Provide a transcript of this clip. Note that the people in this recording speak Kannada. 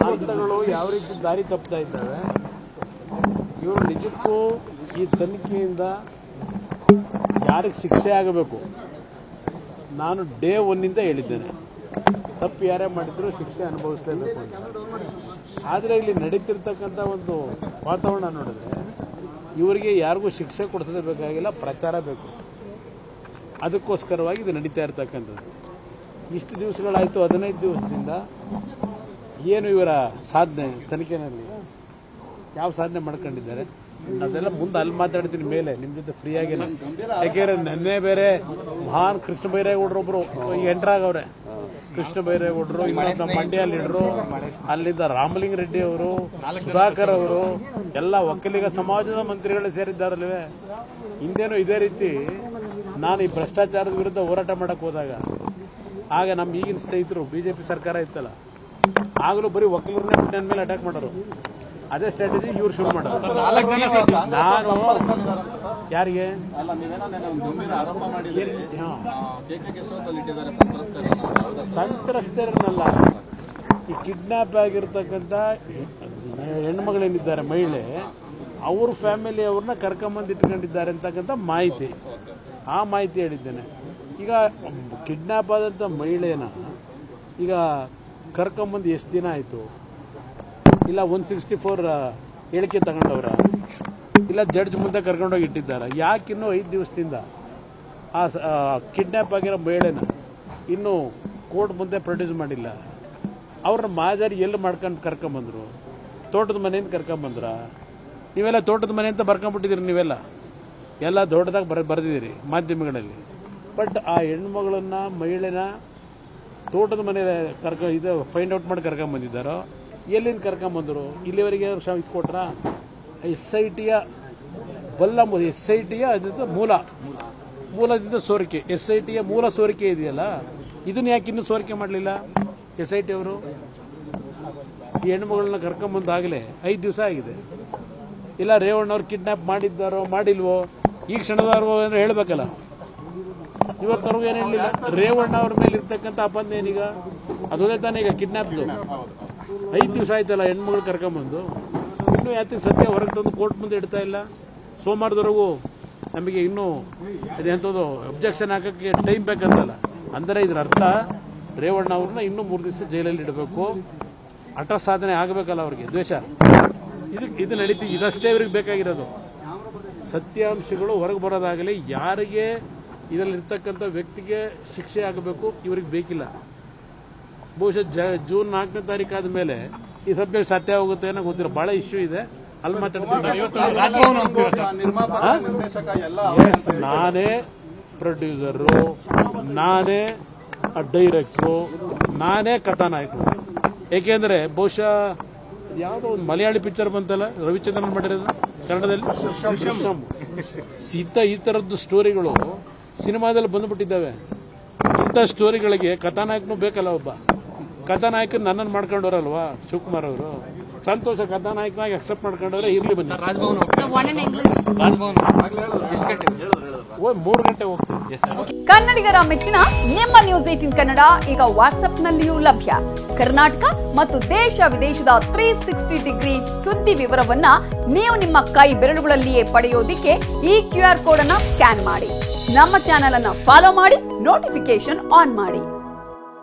ಹಂತಗಳು ಯಾವ ರೀತಿ ದಾರಿ ತಪ್ತಾ ಇದ್ದಾವೆ? ಇವರು ನಿಜಕ್ಕೂ ಈ ತನಿಖೆಯಿಂದ ಯಾರಿಗೆ ಶಿಕ್ಷೆ ಆಗಬೇಕು? ನಾನು ಡೇ ಒನ್ನಿಂದ ಹೇಳಿದ್ದೇನೆ. ತಪ್ಪು ಯಾರೇ ಮಾಡಿದ್ರು ಶಿಕ್ಷೆ ಅನುಭವಿಸಲೇಬೇಕು ಆದರೆ ಇಲ್ಲಿ ನಡೀತಿರ್ತಕ್ಕಂಥ ಒಂದು ವಾತಾವರಣ ನೋಡಿದ್ರೆ ಇವರಿಗೆ ಯಾರಿಗೂ ಶಿಕ್ಷೆ ಕೊಡಿಸದೇ ಬೇಕಾಗಿಲ್ಲ ಪ್ರಚಾರ ಬೇಕು. ಅದಕ್ಕೋಸ್ಕರವಾಗಿ ಇದು ನಡೀತಾ ಇರ್ತಕ್ಕಂಥದ್ದು. ಇಷ್ಟು ದಿವಸಗಳಾಯಿತು, ಹದಿನೈದು ದಿವಸದಿಂದ ಏನು ಇವರ ಸಾಧನೆ, ತನಿಖೆನಲ್ಲಿ ಯಾವ ಸಾಧನೆ ಮಾಡ್ಕೊಂಡಿದ್ದಾರೆ? ಅದೆಲ್ಲ ಮುಂದೆ ಅಲ್ಲಿ ಮಾತಾಡ್ತೀನಿ ಮೇಲೆ, ನಿಮ್ಮ ಜೊತೆ ಫ್ರೀ ಆಗಿಲ್ಲ ಯಾಕೆಂದ್ರೆ ನೆನ್ನೆ ಬೇರೆ ಮಹಾನ್ ಕೃಷ್ಣ ಬೈರೇಗೌಡರೊಬ್ರು ಎಂಟ್ರಾಗವ್ರೆ ಕೃಷ್ಣ ಬೈರೇಗೌಡರು ಇನ್ನೊಂದು ನಮ್ಮ ಮಂಡ್ಯ ಲೀಡರು. ಅಲ್ಲಿದ್ದ ರಾಮಲಿಂಗ ರೆಡ್ಡಿ ಅವರು ಸುಧಾಕರ್ ಅವರು ಎಲ್ಲ ಒಕ್ಕಲಿಗ ಸಮಾಜದ ಮಂತ್ರಿಗಳು ಸೇರಿದ್ದಾರಲ್ವೇ? ಹಿಂದೇನು ಇದೇ ರೀತಿ ನಾನು ಈ ಭ್ರಷ್ಟಾಚಾರದ ವಿರುದ್ಧ ಹೋರಾಟ ಮಾಡಕ್ ಹೋದಾಗ ಆಗ ನಮ್ಮ ಈಗಿನ ಸ್ನೇಹಿತರು ಬಿಜೆಪಿ ಸರ್ಕಾರ ಇತ್ತಲ್ಲ ಆಗಲೂ ಬರೀ ಒಕ್ಕಲರನ್ನೇ ನನ್ನ ಮೇಲೆ ಅಟ್ಯಾಕ್ ಮಾಡೋರು. ಅದೇ ಸ್ಟ್ರಾಟಜಿ ಇವ್ರು ಶುರು ಮಾಡೋದು ನಾಲ್ಕು ಜನ ಸಚಿವ ನಾನು ಯಾರಿಗೆ? ಸಂತ್ರಸ್ತರನ್ನಲ್ಲ. ಈ ಕಿಡ್ನಾಪ್ ಆಗಿರ್ತಕ್ಕಂಥ ಹೆಣ್ಮಗಳೇನಿದ್ದಾರೆ ಮಹಿಳೆ ಅವ್ರ ಫ್ಯಾಮಿಲಿ ಅವ್ರನ್ನ ಕರ್ಕೊಂಬಂದು ಇಟ್ಕೊಂಡಿದ್ದಾರೆ ಅಂತಕ್ಕಂಥ ಮಾಹಿತಿ. ಆ ಮಾಹಿತಿ ಹೇಳಿದ್ದೇನೆ. ಈಗ ಕಿಡ್ನಾಪ್ ಆದಂಥ ಮಹಿಳೆನ ಈಗ ಕರ್ಕೊಂಬಂದು ಎಷ್ಟು ದಿನ ಆಯಿತು? ಇಲ್ಲ ಒನ್ ಸಿಕ್ಸ್ಟಿ ಫೋರ್ ಹೇಳಿಕೆ ತಗೊಂಡವ್ರ. ಇಲ್ಲ ಜಡ್ಜ್ ಮುಂದೆ ಕರ್ಕೊಂಡೋಗಿ ಇಟ್ಟಿದ್ದಾರೆ. ಯಾಕೆ ಇನ್ನೂ ಐದು ದಿವಸದಿಂದ? ಆ ಕಿಡ್ನ್ಯಾಪ್ ಆಗಿರೋ ಮಹಿಳೆನ ಇನ್ನೂ ಕೋರ್ಟ್ ಮುಂದೆ ಪ್ರೊಡ್ಯೂಸ್ ಮಾಡಿಲ್ಲ. ಅವ್ರನ್ನ ಮಾಜಾರಿ ಎಲ್ಲಿ ಮಾಡ್ಕೊಂಡು ಕರ್ಕೊಂಬಂದ್ರು? ತೋಟದ ಮನೆಯಿಂದ ಕರ್ಕೊಂಬಂದ್ರ? ನೀವೆಲ್ಲ ತೋಟದ ಮನೆ ಅಂತ ಬರ್ಕೊಂಬಿಟ್ಟಿದ್ದೀರಿ ನೀವೆಲ್ಲ? ಎಲ್ಲ ದೊಡ್ಡದಾಗಿ ಬರ, ಬರೆದಿದ್ದೀರಿ ಮಾಧ್ಯಮಗಳಲ್ಲಿ. ಬಟ್ ಆ ಹೆಣ್ಮಗಳನ್ನ, ಮಹಿಳೆನ ತೋಟದ ಮನೆ ಕರ್ಕ, ಇದು ಫೈಂಡ್ ಔಟ್ ಮಾಡಿ ಕರ್ಕೊಂಬಂದಿದ್ದಾರೋ? ಎಲ್ಲಿಂದ ಕರ್ಕೊಂಬಂದರು? ಇಲ್ಲಿವರೆಗೆ ಇದು ಕೊಟ್ರ? ಎಸ್ ಐ ಟಿಯ ಬಲ್ಲ ಎಸ್ ಐ ಟಿಯ ಮೂಲ. ಮೂಲದಿಂದ ಸೋರಿಕೆ. ಎಸ್ ಐ ಟಿಯ ಮೂಲ ಸೋರಿಕೆ ಇದೆಯಲ್ಲ? ಇದನ್ನ ಯಾಕೆ ಇನ್ನೂ ಸೋರಿಕೆ ಮಾಡಲಿಲ್ಲ ಎಸ್ ಐ ಟಿ ಅವರು? ಈ ಹೆಣ್ಮಗಳನ್ನ ಕರ್ಕೊಂಬಂದಾಗಲೇ ಐದು ದಿವಸ ಆಗಿದೆ. ಇಲ್ಲ ರೇವಣ್ಣವ್ರು ಕಿಡ್ನಾಪ್ ಮಾಡಿದ್ದಾರೋ, ಮಾಡಿಲ್ವೋ? ಈ ಕ್ಷಣದವ್ರು ಅಂದ್ರೆ ಹೇಳ್ಬೇಕಲ್ಲ. ಇವತ್ತವರೆಗೂ ಏನು ಹೇಳಲಿಲ್ಲ? ರೇವಣ್ಣ ಅವ್ರ ಮೇಲೆ ಇರ್ತಕ್ಕಂಥ ಅಪಂದ ಏನೀಗ ಅದೇ ತಾನೇ ಈಗ ಕಿಡ್ನಾಪ್ದು. ಐದು ದಿವಸ ಆಯ್ತಲ್ಲ ಹೆಣ್ಮಗಳು ಕರ್ಕೊಂಬಂದು ಇನ್ನೂ ಯಾತಿ ಸತ್ಯ ಹೊರಗೆ ತಂದು ಕೋರ್ಟ್ ಮುಂದೆ ಇಡ್ತಾ ಇಲ್ಲ. ಸೋಮವಾರದವರೆಗೂ ನಮಗೆ ಇನ್ನೂ ಅದೆಂಥದ್ದು ಅಬ್ಜೆಕ್ಷನ್ ಹಾಕೋಕ್ಕೆ ಟೈಮ್ ಬೇಕಂತಲ್ಲ. ಅಂದರೆ ಇದರ ಅರ್ಥ ರೇವಣ್ಣ ಅವ್ರನ್ನ ಇನ್ನೂ ಮೂರು ದಿವಸ ಜೈಲಲ್ಲಿ ಇಡಬೇಕು. ಹಠ ಸಾಧನೆ ಆಗಬೇಕಲ್ಲ ಅವ್ರಿಗೆ, ದ್ವೇಷ. ಇದು ಇದು ನಡೀತಿ, ಇದಷ್ಟೇ ಇವ್ರಿಗೆ ಬೇಕಾಗಿರೋದು. ಸತ್ಯಾಂಶಗಳು ಹೊರಗೆ ಬರೋದಾಗಲಿ, ಯಾರಿಗೆ ಇದರಲ್ಲಿರ್ತಕ್ಕಂಥ ವ್ಯಕ್ತಿಗೆ ಶಿಕ್ಷೆ ಆಗಬೇಕು, ಇವ್ರಿಗೆ ಬೇಕಿಲ್ಲ. ಬಹುಶಃ ಜ- ಜೂನ್ ನಾಲ್ಕನೇ ತಾರೀಕು ಆದ ಮೇಲೆ ಈ ಸಭೆ ಸತ್ಯ ಹೋಗುತ್ತೆ ಏನೋ ಗೊತ್ತಿರೋ ಬಹಳ ಇಶ್ಯೂ ಇದೆ. ಅಲ್ಲಿ ಮಾತಾಡ್ತೀನಿ ನಿರ್ಮಾಪಕ ನಿರ್ದೇಶಕ ಎಲ್ಲ ನಾನೇ ಪ್ರೊಡ್ಯೂಸರು ನಾನೇ ಡೈರೆಕ್ಟ್ರು ನಾನೇ ಕಥಾನಾಯಕರು. ಏಕೆಂದ್ರೆ ಬಹುಶಃ ಯಾವುದೋ ಒಂದು ಮಲಯಾಳಿ ಪಿಕ್ಚರ್ ಬಂತಲ್ಲ ರವಿಚಂದ್ರನ್ ಮಾಡಿರೋದು ಕನ್ನಡದಲ್ಲಿ. ಸೀತಾ ಈ ತರದ್ದು ಸ್ಟೋರಿಗಳು ಸಿನಿಮಾದಲ್ಲಿ ಬಂದ್ಬಿಟ್ಟಿದ್ದಾವೆ. ಇಂಥ ಸ್ಟೋರಿಗಳಿಗೆ ಕಥಾನಾಯಕನು ಬೇಕಲ್ಲ ಒಬ್ಬ. ಕಥಾನಾಯಕ ನನ್ನನ್ನು ಮಾಡ್ಕೊಂಡವರಲ್ವಾ? ಶಿವಕುಮಾರ್ ಅವರು. ಸಂತೋಷ ಕಥಾನಾಯಕನಾಗಿ ಅಕ್ಸೆಪ್ಟ್ ಮಾಡ್ಕೊಂಡವ್ರೆ ಇರ್ಲಿ ಬನ್ನಿ. So one in English. ಓ ಮೂರು ಗಂಟೆ ಹೋಗ್ತೀನಿ. ಕನ್ನಡಿಗರ ಮೆಚ್ಚಿನ ನಿಮ್ಮ ನ್ಯೂಸ್ ಏಟಿನ್ ಕನ್ನಡ ಈಗ ವಾಟ್ಸ್ಆಪ್ನಲ್ಲಿಯೂ ಲಭ್ಯ. ಕರ್ನಾಟಕ ಮತ್ತು ದೇಶ ವಿದೇಶದ ತ್ರೀ ಸಿಕ್ಸ್ಟಿ ಡಿಗ್ರಿ ಸುದ್ದಿ ವಿವರವನ್ನ ನೀವು ನಿಮ್ಮ ಕೈ ಬೆರಳುಗಳಲ್ಲಿಯೇ ಪಡೆಯೋದಿಕ್ಕೆ ಈ ಕ್ಯೂ ಆರ್ ಕೋಡ್ ಅನ್ನ ಸ್ಕ್ಯಾನ್ ಮಾಡಿ. ನಮ್ಮ ಚಾನೆಲ್ ಅನ್ನ ಫಾಲೋ ಮಾಡಿ ನೋಟಿಫಿಕೇಶನ್ ಆನ್ ಮಾಡಿ.